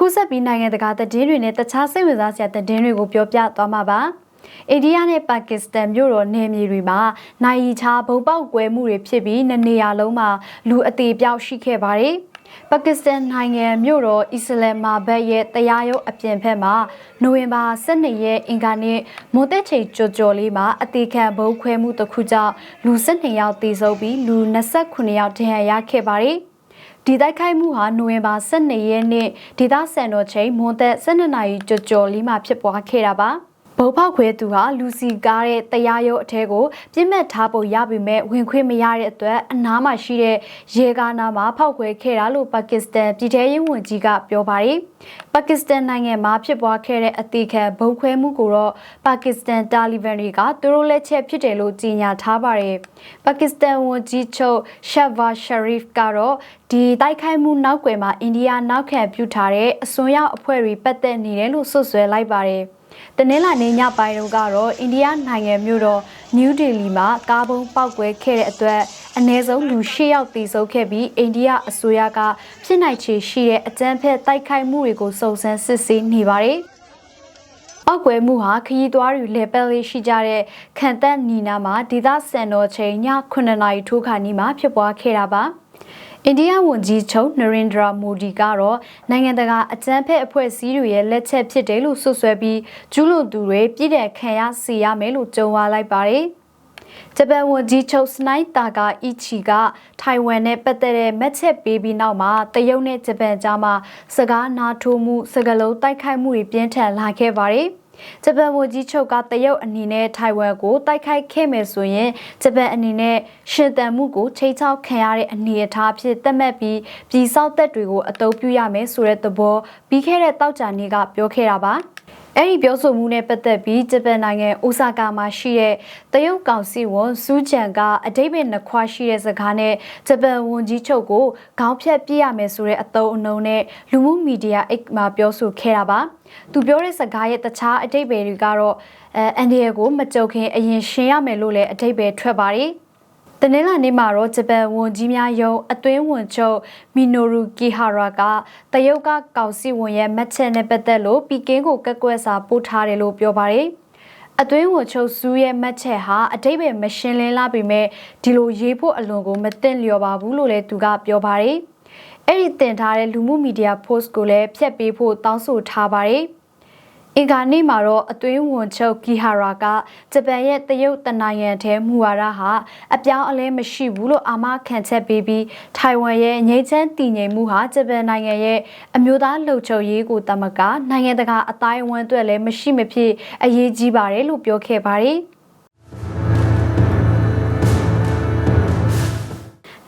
အခုဆက်ပြီးနိုင်ငံတကာသတင်းတွေနဲ့တခြားစိတ်ဝင်စားစရာသတင်းတွေကိုပြောပြသွားမှာပါအိန္ဒိယနဲ့ပါကစ္စတန်မြို့တော်နယ်မြေတွေမှာနိုင်ချာဘုံပေါက်ကွဲမှုတွေဖြစ်ပြီးနှစ်နေရာလုံးမှာလူအသေးပြောက်ရှိခဲ့ပါတယ်ပါကစ္စတန်နိုင်ငံမြို့တော်အစ္စလမ်မာဘတ်ရဲ့တရားရုံးအပြင်ဘက်မှာနိုဝင်ဘာ12ရက်အင်္ဂါနေ့မွန်တက်ချိန်ကြော်ကြော်လေးမှာအသေးခံဘုံခွဲမှုတစ်ခုကြောင့်လူ12ယောက်သေဆုံးပြီးလူ29ယောက်ဒဏ်ရာရခဲ့ပါတယ် ဒီတိုက်ခိုက်မှုဟာနိုဝင်ဘာ12ရက်နေ့ဒေသစံတော်ချိန်မွန်သက်12နာရီကြော်ကြော်လေးမှာဖြစ်ပွားခဲ့တာပါ ဘုံဖောက်ခွဲသူဟာလူစီကားတဲ့တရားရုံးအထက်ကိုပြစ်မှတ်ထားပုံရပေမဲ့ဝင်ခွင့်မရတဲ့အတွက်အနားမှာရှိတဲ့ရေကားနာမှာဖောက်ခွဲခဲ့တာလို့ပါကစ္စတန်ပြည်ထရေးဝန်ကြီးကပြောပါတယ်။ပါကစ္စတန်နိုင်ငံမှာဖြစ်ပွားခဲ့တဲ့အသေးခံဘုံခွဲမှုကိုတော့ပါကစ္စတန်တာလီဘန်တွေကသူတို့လက်ချက်ဖြစ်တယ်လို့ကြေညာထားပါတယ်။ပါကစ္စတန်ဝန်ကြီးချုပ်ရှက်ဗာရှရီဖ်ကတော့ဒီတိုက်ခိုက်မှုနောက်ွယ်မှာအိန္ဒိယနောက်ခံပြုထားတဲ့အစွန်းရောက်အဖွဲ့တွေပတ်သက်နေတယ်လို့ဆွဆွဲလိုက်ပါတယ်။ တနင်္လာနေ့ညပိုင်းတုန်းကတော့အိန္ဒိယနိုင်ငံမြို့တော်နယူးဒေလီမှာကားဘုံပေါက်ကွဲခဲ့တဲ့အတွက်အနည်းဆုံးလူ၈ယောက်သေဆုံးခဲ့ပြီးအိန္ဒိယအစိုးရကဖြစ်နိုင်ခြေရှိတဲ့အကြမ်းဖက်တိုက်ခိုက်မှုတွေကိုစုံစမ်းစစ်ဆေးနေပါတယ်။အောက်ကွယ်မှုဟာခရီးသွားတွေလေပယ်လေးရှိကြတဲ့ခန်တက်နီနာမှာဒေသစံတော်ချိန်ည9နာရီထိုးခါနီးမှာဖြစ်ပွားခဲ့တာပါ။ အိန္ဒိယဝန်ကြီးချုပ်နရင်ဒရာမိုဒီကတော့နိုင်ငံတကာအကြမ်းဖက်အဖွဲ့အစည်းတွေရဲ့လက်ချက်ဖြစ်တယ်လို့ဆွဆွဲပြီးကျူးလွန်သူတွေပြည်တဲ့ခံရစီရမယ်လို့ကြုံဝါလိုက်ပါတယ်။ဂျပန်ဝန်ကြီးချုပ်စနိုင်းတာကာအီချီကထိုင်ဝမ်နဲ့ပတ်သက်တဲ့မက်ချက်ပေးပြီးနောက်မှာတရုတ်နဲ့ဂျပန်ကြားမှာစကားနာထိုးမှုစကလုံးတိုက်ခိုက်မှုတွေပြင်းထန်လာခဲ့ပါတယ်။ ဂျပန်ဝန်ကြီးချုပ်ကတရုတ်အနေနဲ့ထိုင်ဝမ်ကိုတိုက်ခိုက်ခဲ့မယ်ဆိုရင်ဂျပန်အနေနဲ့ရှင်တန်မှုကိုချိန်ချောက်ခံရတဲ့အနေအထားဖြစ်သတ်မှတ်ပြီးပြည်စောက်သက်တွေကိုအသုံးပြုရမယ်ဆိုတဲ့သဘောပြီးခဲ့တဲ့တောက်ကြနေ့ကပြောခဲ့တာပါ အဲ့ဒီပြောဆိုမှုနဲ့ပတ်သက်ပြီးဂျပန်နိုင်ငံအိုဆာကာမှာရှိတဲ့တရုတ်ကောင်စီဝန်စူးချန်ကအတိတ်ပဲနှစ်ခွာရှိတဲ့စကားနဲ့ဂျပန်ဝန်ကြီးချုပ်ကိုခေါင်းဖြတ်ပြစ်ရမယ်ဆိုတဲ့အသုံးအနှုန်းနဲ့လူမှုမီဒီယာအိတ်မှာပြောဆိုခဲ့တာပါသူပြောတဲ့စကားရဲ့တခြားအတိတ်ပဲတွေကတော့အဲအန်ဒီယာကိုမကြုံခင်အရင်ရှင်းရမယ်လို့လည်းအတိတ်ပဲထွက်ပါတယ် တနင်္လာနေ့မှာတော့ဂျပန်ဝန်ကြီးများယုံအတွင်းဝန်ချုပ်မီနိုရူကီဟာရာကတရုတ်ကကောင်စီဝန်ရဲ့မက်ချက်နဲ့ပတ်သက်လို့ပီကင်းကိုကက်ကွက်စာပို့ထားတယ်လို့ပြောပါတယ်။အတွင်းဝန်ချုပ်စူးရဲ့မက်ချက်ဟာအတိတ်ပဲမရှင်းလင်းလာပေမဲ့ဒီလိုရေးဖို့အလွန်ကိုမသိလျော်ပါဘူးလို့လည်းသူကပြောပါတယ်။အဲ့ဒီတင်ထားတဲ့လူမှုမီဒီယာ post ကိုလည်းဖျက်ပေးဖို့တောင်းဆိုထားပါတယ်။ အင်္ဂါနေ့မှာတော့အတွင်းဝန်ချုပ်ဂီဟာရာကဂျပန်ရဲ့တရုတ်တနိုင်ငံထဲမူဝါဒဟာအပြောင်းအလဲမရှိဘူးလို့အာမခံချက်ပေးပြီးထိုင်ဝမ်ရဲ့ငြိမ်းချမ်းတည်ငြိမ်မှုဟာဂျပန်နိုင်ငံရဲ့အမျိုးသားလှုပ်ချုပ်ရေးကိုတမကနိုင်ငံတကာအတိုင်းအဝန်းအတွက်လည်းမရှိမဖြစ်အရေးကြီးပါတယ်လို့ပြောခဲ့ပါတယ်။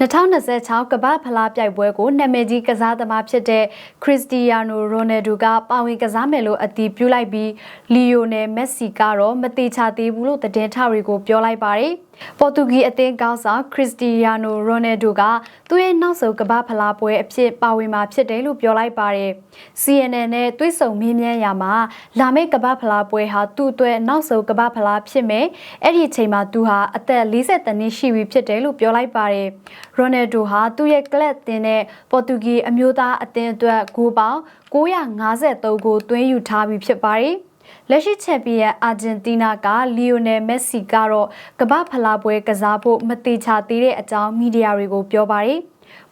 2026ကမ္ဘာဖလားပြိုင်ပွဲကိုနာမည်ကြီးကစားသမားဖြစ်တဲ့ခရစ္စတီယာနိုရိုနယ်ဒိုကပါဝင်ကစားမယ်လို့အတည်ပြုလိုက်ပြီးလီယိုနယ်မက်ဆီကတော့မတိချသေးဘူးလို့သတင်းထောက်တွေကိုပြောလိုက်ပါတယ်။ ပေါ်တူဂီအသင်းကောင်းဆောင်ခရစ္စတီယာနိုရိုနယ်ဒိုကသူ့ရဲ့နောက်ဆုံးကမ္ဘာဖလားပွဲအဖြစ်ပါဝင်မှာဖြစ်တယ်လို့ပြောလိုက်ပါတယ်။ CNN နဲ့တွဲဆုံမင်းမြန်းရာမှာလာမယ့်ကမ္ဘာဖလားပွဲဟာသူ့အတွက်နောက်ဆုံးကမ္ဘာဖလားဖြစ်မယ်။အဲ့ဒီအချိန်မှာသူဟာအသက်40နှစ်ရှိပြီဖြစ်တယ်လို့ပြောလိုက်ပါတယ်။ရိုနယ်ဒိုဟာသူ့ရဲ့ကလပ်တင်တဲ့ပေါ်တူဂီအမျိုးသားအသင်းအတွက်ဂိုးပေါင်း953ဂိုးသွင်းယူထားပြီးဖြစ်ပါတယ်။ လက်ရှိချန်ပီယံအာဂျင်တီးနားကလီယိုနယ်မက်ဆီကတော့ကမ္ဘာဖလားပွဲကစားဖို့မတိချသေးတဲ့အကြောင်းမီဒီယာတွေကိုပြောပါတယ်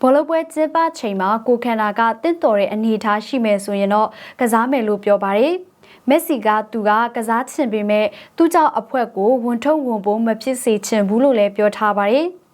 ဘောလုံးပွဲကျင်းပချိန်မှာကိုခန္ဓာကတင့်တော်တဲ့အနေအထားရှိမယ်ဆိုရင်တော့ကစားမယ်လို့ပြောပါတယ်မက်ဆီကသူကကစားချင်ပေမဲ့သူ့ကြောင့်အဖွဲကိုဝန်ထုံဝန်ပိုးမဖြစ်စေချင်ဘူးလို့လည်းပြောထားပါတယ်။